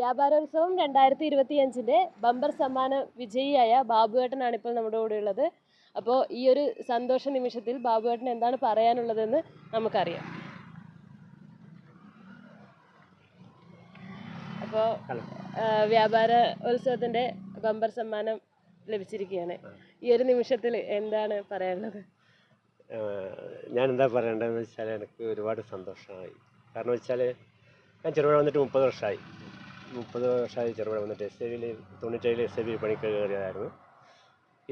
വ്യാപാരോത്സവം രണ്ടായിരത്തി ഇരുപത്തി അഞ്ചിന്റെ ബമ്പർ സമ്മാന വിജയിയായ ബാബുവേട്ടനാണ് ഇപ്പോൾ നമ്മുടെ കൂടെ ഉള്ളത് അപ്പോൾ ഈ ഒരു സന്തോഷ നിമിഷത്തിൽ ബാബുവേട്ടൻ എന്താണ് പറയാനുള്ളതെന്ന് നമുക്കറിയാം. അപ്പോൾ. വ്യാപാര ഉത്സവത്തിന്റെ ബമ്പർ സമ്മാനം ലഭിച്ചിരിക്കുകയാണ്. ഈ ഒരു നിമിഷത്തിൽ എന്താണ് പറയാനുള്ളത്? ഞാൻ എന്താ പറയേണ്ടതെന്ന് വെച്ചാൽ എനിക്ക് ഒരുപാട് സന്തോഷമായി. കാരണം വെച്ചാൽ ഞാൻ ചെറുപുഴ വന്നിട്ട് മുപ്പത് വർഷമായി. മുപ്പത് വർഷമായി ചെറുപുഴ വന്നിട്ട് എസ് എ ബിയിൽ തൊണ്ണൂറ്റേഴിൽ എസ് എ ബി പണിക്ക് കയറിയതായിരുന്നു.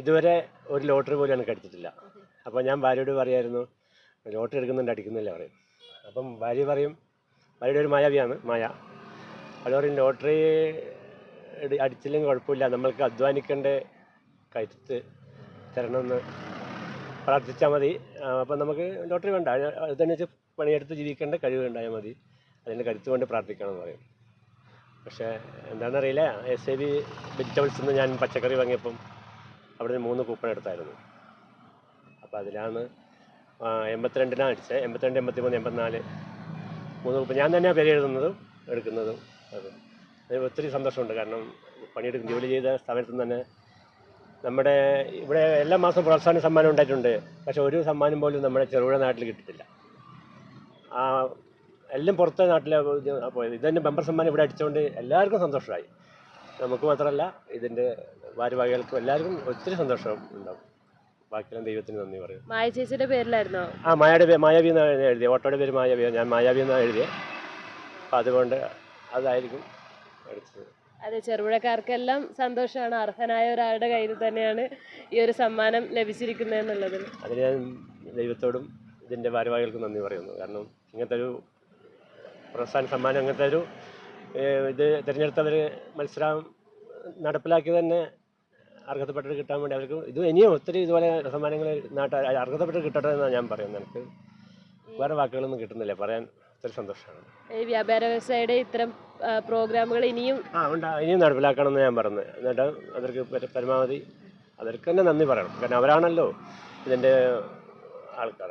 ഇതുവരെ ഒരു ലോട്ടറി പോലും എനിക്ക് അടിച്ചിട്ടില്ല അപ്പോൾ ഞാൻ ഭാര്യയോട് പറയായിരുന്നു ലോട്ടറി എടുക്കുന്നുണ്ട് അടിക്കുന്നില്ല പറയും. അപ്പം ഭാര്യ പറയും ഭാര്യയുടെ ഒരു മായാവിയാണ് മായ. അവൾ പറയും ലോട്ടറി അടിച്ചില്ലെങ്കിൽ കുഴപ്പമില്ല നമ്മൾക്ക് അധ്വാനിക്കേണ്ട കരുത്ത് തരണമെന്ന് പ്രാർത്ഥിച്ചാൽ മതി. അപ്പം നമുക്ക് ലോട്ടറി വേണ്ട. അതനുസരിച്ച് പണിയെടുത്ത് ജീവിക്കേണ്ട കഴിവ് ഉണ്ടായാൽ മതി. അതിന്റെ കരുത്ത് കൊണ്ട് പ്രാർത്ഥിക്കണം എന്ന് പറയും. പക്ഷേ എന്താണെന്നറിയില്ല. എസ് എ ബി വെജിറ്റബിൾസിൽ നിന്ന് ഞാൻ പച്ചക്കറി വാങ്ങിയപ്പം. അവിടെ നിന്ന് മൂന്ന് കൂപ്പൺ എടുത്തായിരുന്നു. അപ്പോൾ അതിലാണ് എൺപത്തിരണ്ടിനാണ് അടിച്ചത് എൺപത്തിരണ്ട് എൺപത്തിമൂന്ന് എൺപത്തിനാല്. മൂന്ന് കൂപ്പൺ ഞാൻ തന്നെയാണ് പേര് എഴുതുന്നതും എടുക്കുന്നതും അത്. ഒത്തിരി സന്തോഷമുണ്ട്. കാരണം പണിയെടുക്കും ജോലി ചെയ്ത സ്ഥാപനത്തിൽ നിന്ന് തന്നെ നമ്മുടെ ഇവിടെ എല്ലാ മാസവും പ്രോത്സാഹന സമ്മാനം ഉണ്ടായിട്ടുണ്ട്. പക്ഷെ ഒരു സമ്മാനം പോലും നമ്മുടെ ചെറുപുഴ നാട്ടിൽ കിട്ടിയിട്ടില്ല. ആ എല്ലാം പുറത്തെ നാട്ടിലെ പോയത്. ഇതന്നെ ബമ്പർ സമ്മാനം ഇവിടെ അടിച്ചുകൊണ്ട് എല്ലാവർക്കും സന്തോഷമായി നമുക്ക് മാത്രമല്ല ഇതിന്റെ ഭാരവാഹികൾക്കും എല്ലാവർക്കും ഒത്തിരി സന്തോഷം ഉണ്ടാവും. ബാക്കിയെല്ലാം ദൈവത്തിന് നന്ദി പറയും. മായ ചേച്ചിയുടെ പേരിലായിരുന്നോ? ആ മായയുടെ പേര് മായാവി എന്നാണ് എഴുതിയത് ഓട്ടോയുടെ പേര് മായാവി. ഞാൻ മായാവി എന്നാണ് എഴുതിയത് അപ്പം അതുകൊണ്ട് അതായിരിക്കും എടുത്തത് അതെ ചെറുപുഴക്കാർക്കെല്ലാം സന്തോഷമാണ് അർഹനായ ഒരാളുടെ കയ്യിൽ തന്നെയാണ് ഈ ഒരു സമ്മാനം ലഭിച്ചിരിക്കുന്നത് എന്നുള്ളത് അതിന് ഞാൻ ദൈവത്തോടും ഇതിന്റെ ഭാരവാഹികൾക്കും നന്ദി പറയുന്നു. കാരണം ഇങ്ങനത്തെ ഒരു പ്രോത്സാഹന സമ്മാനം അങ്ങനത്തെ ഒരു ഇത് തിരഞ്ഞെടുത്തവർ മത്സരം നടപ്പിലാക്കി തന്നെ അർഹതപ്പെട്ടത് കിട്ടാൻ വേണ്ടി അവർക്ക് ഇത് ഇനിയും ഒത്തിരി ഇതുപോലെ സമ്മാനങ്ങൾ നാട്ടുകാർ അർഹതപ്പെട്ട് കിട്ടട്ടെ എന്നാണ് ഞാൻ പറയുന്നത്. എനിക്ക് വേറെ വാക്കുകളൊന്നും കിട്ടുന്നില്ല. പറയാൻ ഒത്തിരി സന്തോഷമാണ്. ഈ വ്യാപാര വ്യവസായയുടെ ഇത്തരം പ്രോഗ്രാമുകൾ ഇനിയും ആ ഉണ്ട്. ഇനിയും നടപ്പിലാക്കണം എന്ന് ഞാൻ പറഞ്ഞു. എന്നിട്ട് അവർക്ക് പരമാവധി അവർക്ക് തന്നെ നന്ദി പറയണം. കാരണം അവരാണല്ലോ ഇതിന്റെ ആൾക്കാർ